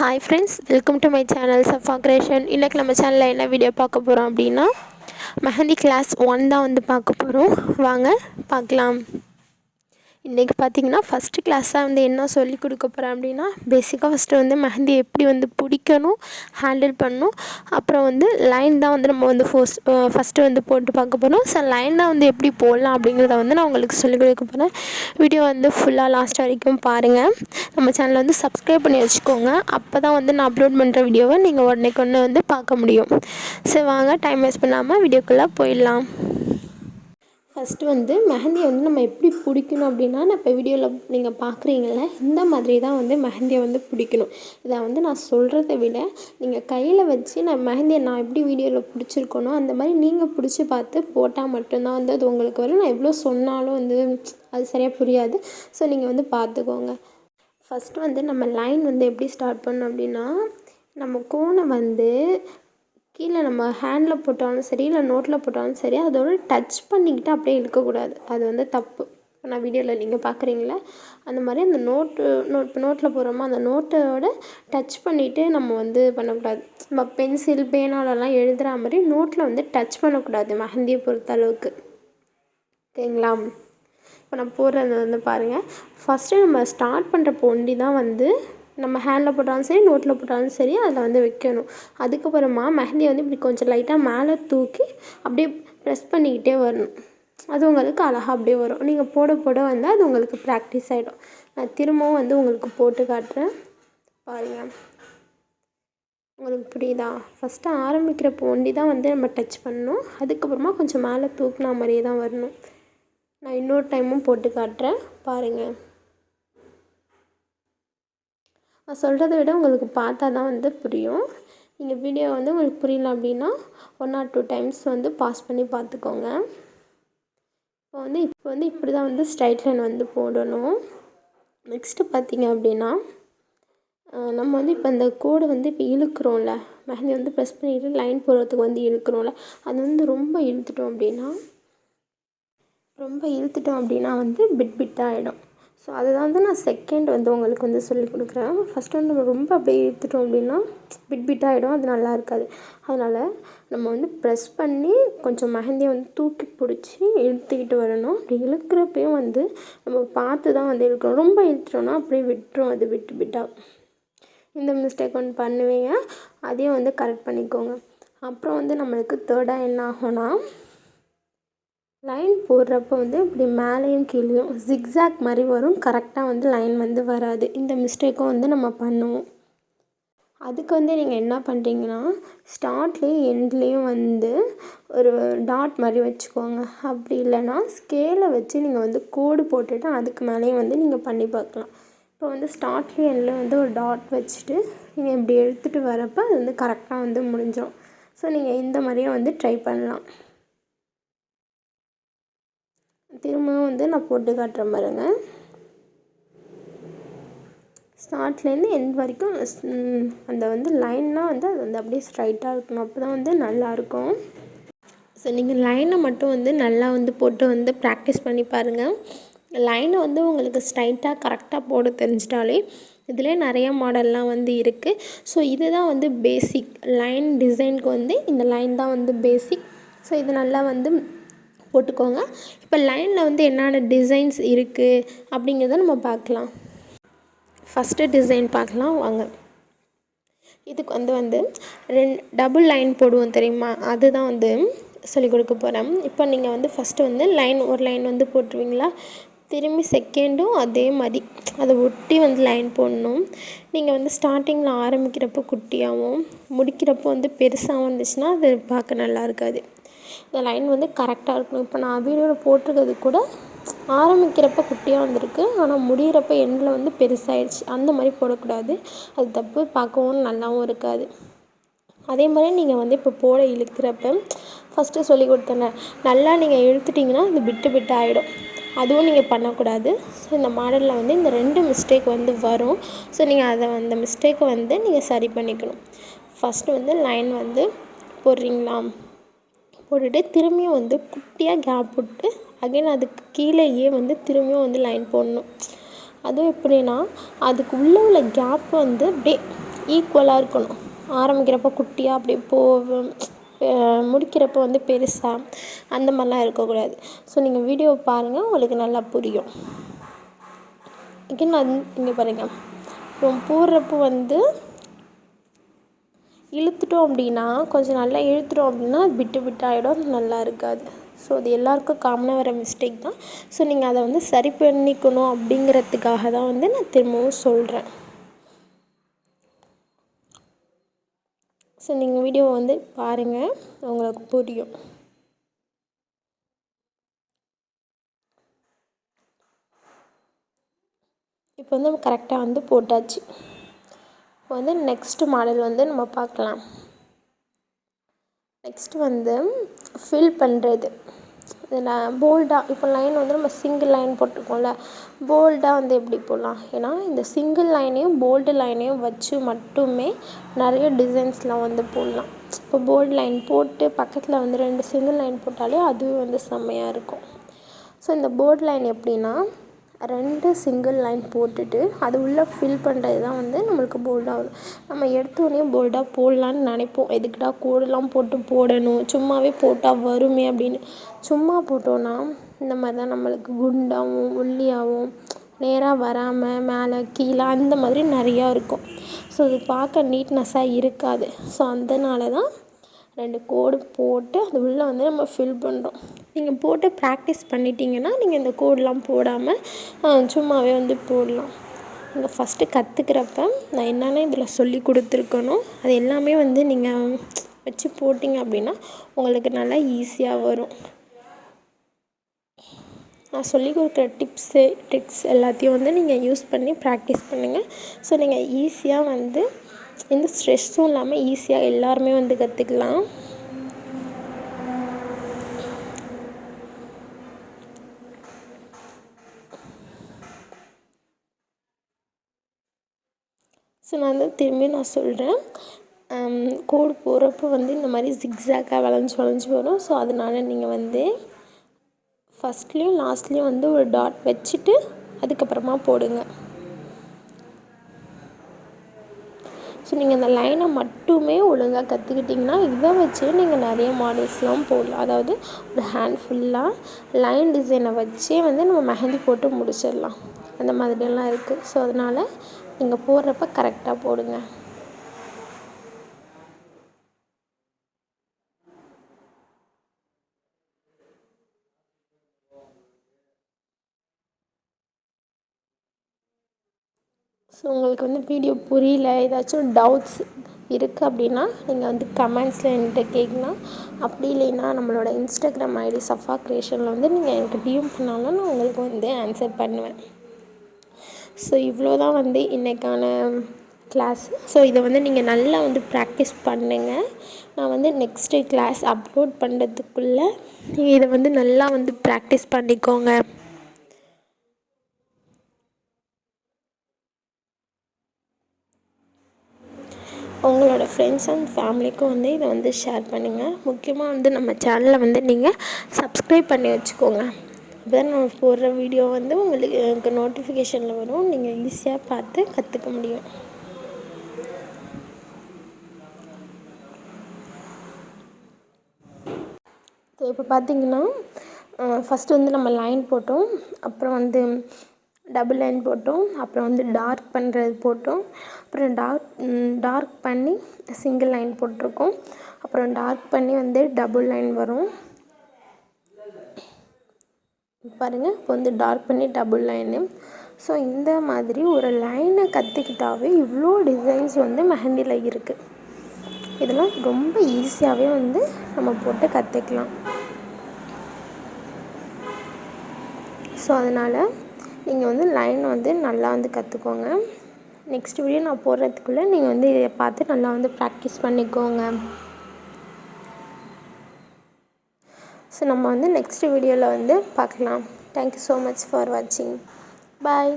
Hi friends welcome to my channel Safa Creation இன்றைக்கி நம்ம சேனலில் என்ன வீடியோ பார்க்க போகிறோம் அப்படின்னா மெஹந்தி கிளாஸ் ஒன் தான் வந்து பார்க்க போகிறோம் வாங்க பார்க்கலாம். இன்றைக்கி பார்த்தீங்கன்னா ஃபஸ்ட்டு கிளாஸாக வந்து என்ன சொல்லி கொடுக்க போகிறேன் அப்படின்னா பேசிக்காக ஃபஸ்ட்டு வந்து மெஹந்தி எப்படி வந்து பிடிக்கணும் ஹேண்டில் பண்ணணும் அப்புறம் வந்து லைன் தான் வந்து நம்ம வந்து ஃபோர்ஸ் ஃபஸ்ட்டு வந்து போட்டு பார்க்க போகிறோம் ஸோ லைன் தான் வந்து எப்படி போடலாம் அப்படிங்கிறத வந்து நான் உங்களுக்கு சொல்லிக் கொடுக்க போகிறேன் வீடியோ வந்து ஃபுல்லாக லாஸ்ட் வரைக்கும் பாருங்கள் நம்ம சேனலை வந்து சப்ஸ்கிரைப் பண்ணி வச்சுக்கோங்க. அப்போ தான் வந்து நான் அப்லோட் பண்ணுற வீடியோவை நீங்கள் உடனே கொண்டு வந்து பார்க்க முடியும். சரி வாங்க டைம் வேஸ்ட் பண்ணாமல் வீடியோக்குள்ளே போயிடலாம். ஃபஸ்ட்டு வந்து மெஹந்தியை வந்து நம்ம எப்படி பிடிக்கணும் அப்படின்னா நான் இப்போ வீடியோவில் நீங்கள் பார்க்குறீங்கள இந்த மாதிரி தான் வந்து மெஹந்தியை வந்து பிடிக்கணும். இதை வந்து நான் சொல்கிறத விட நீங்கள் கையில் வச்சு நான் மெஹந்தியை நான் எப்படி வீடியோவில் பிடிச்சிருக்கணும் அந்த மாதிரி நீங்கள் பிடிச்சி பார்த்து போட்டால் மட்டும்தான் வந்து அது உங்களுக்கு வரும். நான் எவ்வளோ சொன்னாலும் வந்து அது சரியாக புரியாது. ஸோ நீங்கள் வந்து பார்த்துக்கோங்க. ஃபஸ்ட்டு வந்து நம்ம லைன் வந்து எப்படி ஸ்டார்ட் பண்ணோம் அப்படின்னா நம்ம கோனை வந்து கீழே நம்ம ஹேண்டில் போட்டாலும் சரி இல்லை நோட்டில் போட்டாலும் சரி அதோட டச் பண்ணிக்கிட்டு அப்படியே இழுக்கக்கூடாது. அது வந்து தப்பு. இப்போ நான் வீடியோவில் நீங்கள் பார்க்குறீங்களா அந்த மாதிரி அந்த நோட்டு நோட் இப்போ நோட்டில் போடுறோமோ அந்த நோட்டோட டச் பண்ணிவிட்டு நம்ம வந்து பண்ணக்கூடாது. நம்ம பென்சில் பேனாலெல்லாம் எழுதுகிற மாதிரி நோட்டில் வந்து டச் பண்ணக்கூடாது மெஹந்தியை பொறுத்த அளவுக்கு. ஓகேங்களா இப்போ நான் போடுறது வந்து பாருங்கள் ஃபஸ்ட்டு நம்ம ஸ்டார்ட் பண்ணுற பொண்டி தான் வந்து நம்ம ஹேண்டில் போட்டாலும் சரி நோட்டில் போட்டாலும் சரி அதில் வந்து வைக்கணும். அதுக்கப்புறமா மெஹந்தியை வந்து இப்படி கொஞ்சம் லைட்டாக மேலே தூக்கி அப்படியே ப்ரெஸ் பண்ணிக்கிட்டே வரணும். அது உங்களுக்கு அழகாக அப்படியே வரும். நீங்கள் போட போட வந்து அது உங்களுக்கு ப்ராக்டிஸ் ஆகிடும் நான் திரும்பவும் வந்து உங்களுக்கு போட்டு காட்டுறேன். பாருங்கள் உங்களுக்கு புரியுதா? ஃபஸ்ட்டு ஆரம்பிக்கிற போண்டி தான் வந்து நம்ம டச் பண்ணணும். அதுக்கப்புறமா கொஞ்சம் மேலே தூக்குனா மாதிரியே தான் வரணும். நான் இன்னொரு டைமும் போட்டு காட்டுறேன். பாருங்கள் நான் சொல்கிறத விட உங்களுக்கு பார்த்தா தான் வந்து புரியும். நீங்கள் வீடியோ வந்து உங்களுக்கு புரியல அப்படின்னா ஒன் ஆர் டூ டைம்ஸ் வந்து பாஸ் பண்ணி பார்த்துக்கோங்க. இப்போ வந்து இப்போ வந்து இப்படி தான் வந்து ஸ்ட்ரைட் லைன் வந்து போடணும். நெக்ஸ்ட்டு பார்த்தீங்க அப்படின்னா நம்ம வந்து இப்போ இந்த கோடை வந்து இப்போ இழுக்கிறோம்ல மெஹந்தி வந்து ப்ரெஸ் பண்ணிவிட்டு லைன் போடுறதுக்கு வந்து இழுக்கிறோம்ல அது வந்து ரொம்ப இழுத்துட்டோம் அப்படின்னா ரொம்ப இழுத்துட்டோம் அப்படின்னா வந்து பிட் பிட்டாகிடும் ஸோ அதுதான் வந்து நான் செகண்ட் வந்து உங்களுக்கு வந்து சொல்லி கொடுக்குறேன். ஃபஸ்ட் வந்து நம்ம ரொம்ப அப்படியே இழுத்துட்டோம் அப்படின்னா பிட் பிட் ஆகிடும் அது நல்லா இருக்காது. அதனால் நம்ம வந்து ப்ரெஸ் பண்ணி கொஞ்சம் மெஹந்தியை வந்து தூக்கி பிடிச்சி இழுத்துக்கிட்டு வரணும். அப்படி இழுக்கிறப்பையும் வந்து நம்ம பார்த்து தான் வந்து இழுக்கணும். ரொம்ப இழுத்துட்டோம்னா அப்படியே விட்டுரும். அது விட்டு பிட்டாக இந்த மிஸ்டேக் ஒன்று பண்ணுவீங்க. அதையும் வந்து கரெக்ட் பண்ணிக்கோங்க. அப்புறம் வந்து நம்மளுக்கு தேர்டாக என்ன ஆகும்னா லைன் போடுறப்ப வந்து இப்படி மேலேயும் கீழேயும் ஜிக்ஸாக் மாதிரி வரும். கரெக்டாக வந்து லைன் வந்து வராது. இந்த மிஸ்டேக்கும் வந்து நம்ம பண்ணுவோம். அதுக்கு வந்து நீங்கள் என்ன பண்ணுறீங்கன்னா ஸ்டார்ட்லேயும் எண்ட்லேயும் வந்து ஒரு டாட் மாதிரி வச்சுக்கோங்க. அப்படி இல்லைன்னா ஸ்கேலை வச்சு நீங்கள் வந்து கோடு போட்டுட்டு அதுக்கு மேலேயும் வந்து நீங்கள் பண்ணி பார்க்கலாம். இப்போ வந்து ஸ்டார்ட்லேயும் எண்ட்லேயும் வந்து ஒரு டாட் வச்சுட்டு நீங்கள் இப்படி எடுத்துகிட்டு வரப்போ அது வந்து கரெக்டாக வந்து முடிஞ்சிடும் ஸோ நீங்கள் இந்த மாதிரியே வந்து ட்ரை பண்ணலாம். திரும்பவும் வந்து நான் போட்டு காட்டுறேன் பாருங்க. ஸ்டார்ட்லேருந்து எண்ட் வரைக்கும் அந்த வந்து லைன்னாக வந்து அது வந்து அப்படியே ஸ்ட்ரைட்டாக இருக்கணும். அப்போ தான் வந்து நல்லாயிருக்கும் ஸோ நீங்கள் லைனை மட்டும் வந்து நல்லா வந்து போட்டு வந்து ப்ராக்டிஸ் பண்ணி பாருங்கள் லைனை வந்து உங்களுக்கு ஸ்ட்ரைட்டாக கரெக்டாக போட தெரிஞ்சிட்டாலே இதிலே நிறைய மாடல்லாம் வந்து இருக்குது ஸோ இதுதான் வந்து பேசிக் லைன் டிசைனுக்கு வந்து இந்த லைன் தான் வந்து பேசிக் ஸோ இது நல்லா வந்து போட்டுக்கோங்க. இப்போ லைனில் வந்து என்னென்ன டிசைன்ஸ் இருக்குது அப்படிங்கிறத நம்ம பார்க்கலாம். ஃபஸ்ட்டு டிசைன் பார்க்கலாம் வாங்க. இதுக்கு வந்து வந்து ரெண்டு டபுள் லைன் போடுவோம் தெரியுமா? அதுதான் வந்து சொல்லிக் கொடுக்க போகிறேன் இப்போ நீங்கள் வந்து ஃபஸ்ட்டு வந்து லைன் ஒரு லைன் வந்து போட்டுருவீங்களா? திரும்பி செகண்டும் அதே மாதிரி. அதை ஒட்டி வந்து லைன் போடணும். நீங்கள் வந்து ஸ்டார்டிங்கில் ஆரம்பிக்கிறப்போ குட்டியாகவும் முடிக்கிறப்போ வந்து பெருசாகவும் இருந்துச்சுன்னா அது பார்க்க நல்லா இருக்காது. இந்த லைன் வந்து கரெக்டாக இருக்கணும். இப்போ நான் வீடியோவில் போட்டிருக்கிறது கூட ஆரம்பிக்கிறப்ப குட்டியாக வந்திருக்கு. ஆனால் முடிகிறப்ப எண்டில் வந்து பெருசாகிடுச்சு அந்த மாதிரி போடக்கூடாது. அது தப்பு. பார்க்கவும் நல்லாவும் இருக்காது. அதே மாதிரி நீங்கள் வந்து இப்போ போட இழுக்கிறப்ப ஃபஸ்ட்டு சொல்லி கொடுத்தேனே நல்லா நீங்கள் இழுத்துட்டிங்கன்னா இது விட்டு விட்டு ஆகிடும் அதுவும் நீங்கள் பண்ணக்கூடாது. ஸோ இந்த மாடலில் வந்து இந்த ரெண்டு மிஸ்டேக் வந்து வரும். ஸோ நீங்கள் அதை அந்த மிஸ்டேக்கை வந்து நீங்கள் சரி பண்ணிக்கணும். ஃபஸ்ட்டு வந்து லைன் வந்து போடுறீங்களா? போட்டுட்டு திரும்பியும் வந்து குட்டியாக கேப் விட்டு அகைன் அதுக்கு கீழேயே வந்து திரும்பியும் வந்து லைன் போடணும். அதுவும் எப்படின்னா அதுக்கு உள்ளே உள்ள கேப் வந்து அப்படியே ஈக்குவலாக இருக்கணும். ஆரம்பிக்கிறப்போ குட்டியாக அப்படியே போ முடிக்கிறப்போ வந்து பெருசாக அந்த மாதிரிலாம் இருக்கக்கூடாது. ஸோ நீங்கள் வீடியோ பாருங்கள் உங்களுக்கு நல்லா புரியும். அகைன் நான் இங்கே பாருங்கள் இப்போ போடுறப்போ வந்து இழுத்துட்டோம் அப்படின்னா கொஞ்சம் நல்லா இழுத்துட்டோம் அப்படின்னா விட்டு விட்டு ஆகிடும் அது நல்லா இருக்காது. ஸோ அது எல்லாருக்கும் காமனாக வர மிஸ்டேக் தான். ஸோ நீங்கள் அதை வந்து சரி பண்ணிக்கணும் அப்படிங்கிறதுக்காக தான் வந்து நான் திரும்பவும் சொல்கிறேன் ஸோ நீங்கள் வீடியோவை வந்து பாருங்கள் உங்களுக்கு புரியும். இப்போ வந்து நம்ம கரெக்டாக வந்து போட்டாச்சு. வந்து நெக்ஸ்ட் மாடல் வந்து நம்ம பார்க்கலாம். நெக்ஸ்ட்டு வந்து ஃபில் பண்ணுறது இதில் போல்டாக இப்போ லைன் வந்து நம்ம சிங்கிள் லைன் போட்டிருக்கோம்ல போல்டாக வந்து எப்படி போடலாம்? ஏன்னா இந்த சிங்கிள் லைனையும் போல்டு லைனையும் வச்சு மட்டுமே நிறைய டிசைன்ஸ்லாம் வந்து போடலாம். இப்போ போல்டு லைன் போட்டு பக்கத்தில் வந்து ரெண்டு சிங்கிள் லைன் போட்டாலே அதுவும் வந்து செம்மையாக இருக்கும். ஸோ இந்த போர்டு லைன் எப்படின்னா ரெண்டு சிங்கிள் லைன் போட்டுட்டு அது உள்ளே ஃபில் பண்ணுறது தான் வந்து நம்மளுக்கு போல்டாக வரும். நம்ம எடுத்தோடனே போல்டாக போடலான்னு நினைப்போம். எதுக்குடா கோடெலாம் போட்டு போடணும்? சும்மாவே போட்டால் வருமே அப்படின்னு. சும்மா போட்டோன்னா இந்த மாதிரி தான் நம்மளுக்கு குண்டாகவும் ஒல்லியாகவும் நேராக வராமல் மேலே கீழே அந்த மாதிரி நிறையா இருக்கும். ஸோ இது பார்க்க நீட்னஸ்ஸாக இருக்காது. ஸோ அதனால தான் ரெண்டு கோடு போட்டு அது உள்ளே வந்து நம்ம ஃபில் பண்ணுறோம் நீங்கள் போட்டு ப்ராக்டிஸ் பண்ணிட்டீங்கன்னா நீங்கள் இந்த கோடெலாம் போடாமல் சும்மாவே வந்து போடலாம். நீங்கள் ஃபஸ்ட்டு கற்றுக்கிறப்ப நான் என்னென்ன இதில் சொல்லி கொடுத்துருக்கணும் அது எல்லாமே வந்து நீங்கள் வச்சு போட்டிங்க அப்படின்னா உங்களுக்கு நல்லா ஈஸியாக வரும். நான் சொல்லி கொடுக்குற டிப்ஸு ட்ரிக்ஸ் எல்லாத்தையும் வந்து நீங்கள் யூஸ் பண்ணி ப்ராக்டிஸ் பண்ணுங்கள் ஸோ நீங்கள் ஈஸியாக வந்து எந்த ஸ்ட்ரெஸ்ஸும் இல்லாமல் ஈஸியாக எல்லாருமே வந்து கற்றுக்கலாம் ஸோ நான் வந்து திரும்பி நான் சொல்கிறேன் கோடு um, போகிறப்போ வந்து இந்த மாதிரி ஜிக்ஸாக்காக வளைஞ்சு வளைஞ்சி வரும். ஸோ அதனால் நீங்கள் வந்து ஃபஸ்ட்லேயும் லாஸ்ட்லேயும் வந்து ஒரு டாட் வச்சுட்டு அதுக்கப்புறமா போடுங்க. ஸோ நீங்கள் அந்த லைனை மட்டுமே ஒழுங்காக கற்றுக்கிட்டிங்கன்னா இதை வச்சு நீங்கள் நிறைய மாடல்ஸ்லாம் போடலாம். அதாவது ஒரு ஹேண்ட் ஃபுல்லாக லைன் டிசைனை வச்சே வந்து நம்ம மெஹந்தி போட்டு முடிச்சிடலாம். அந்த மாதிரியெல்லாம் இருக்குது ஸோ அதனால் நீங்கள் போடுறப்ப கரெக்டாக போடுங்க. ஸோ உங்களுக்கு வந்து வீடியோ புரியல ஏதாச்சும் டவுட்ஸ் இருக்குது அப்படின்னா நீங்கள் வந்து கமெண்ட்ஸில் என்கிட்ட கேட்கலாம் அப்படி இல்லைன்னா நம்மளோட இன்ஸ்டாகிராம் ஐடி சஃபா க்ரியேஷனில் வந்து நீங்கள் எனக்கு டிஎம் பண்ணாலும் நான் உங்களுக்கு வந்து ஆன்சர் பண்ணுவேன். ஸோ இவ்வளோ தான் வந்து இன்றைக்கான கிளாஸ் ஸோ இதை வந்து நீங்கள் நல்லா வந்து ப்ராக்டிஸ் பண்ணுங்கள் நான் வந்து நெக்ஸ்ட்டு கிளாஸ் அப்லோட் பண்ணுறதுக்குள்ளே நீங்கள் இதை வந்து நல்லா வந்து ப்ராக்டிஸ் பண்ணிக்கோங்க. உங்களோட ஃப்ரெண்ட்ஸ் அண்ட் ஃபேமிலிக்கும் வந்து இதை வந்து ஷேர் பண்ணுங்கள் முக்கியமாக வந்து நம்ம சேனலை வந்து நீங்கள் சப்ஸ்கிரைப் பண்ணி வச்சுக்கோங்க. அப்போ தான் நம்ம போடுற வீடியோ வந்து உங்களுக்கு நோட்டிஃபிகேஷனில் வரும். நீங்கள் ஈஸியாக பார்த்து கற்றுக்க முடியும். இப்போ பார்த்திங்கன்னா ஃபஸ்ட்டு வந்து நம்ம லைன் போட்டோம். அப்புறம் வந்து டபுள் லைன் போட்டோம். அப்புறம் வந்து டார்க் பண்ணுறது போட்டோம். அப்புறம் டார்க் டார்க் பண்ணி சிங்கிள் லைன் போட்டிருக்கோம். அப்புறம் டார்க் பண்ணி வந்து டபுள் லைன் வரும். பாருங்கள் இப்போ வந்து டார்க் பண்ணி டபுள் லைனு ஸோ இந்த மாதிரி ஒரு லைனை கற்றுக்கிட்டாவே இவ்வளோ டிசைன்ஸ் வந்து மெஹந்தியில் இருக்குது இதெல்லாம் ரொம்ப ஈஸியாகவே வந்து நம்ம போட்டு கற்றுக்கலாம் ஸோ அதனால் நீங்கள் வந்து லைன் வந்து நல்லா வந்து கற்றுக்கோங்க நெக்ஸ்ட் வீடியோ நான் போடுறதுக்குள்ளே நீங்கள் வந்து இதை பார்த்து நல்லா வந்து ப்ராக்டிஸ் பண்ணிக்கோங்க. ஸோ நம்ம வந்து நெக்ஸ்ட் வீடியோவில் வந்து பார்க்கலாம். தேங்க்யூ ஸோ மச் ஃபார் வாட்சிங் பாய்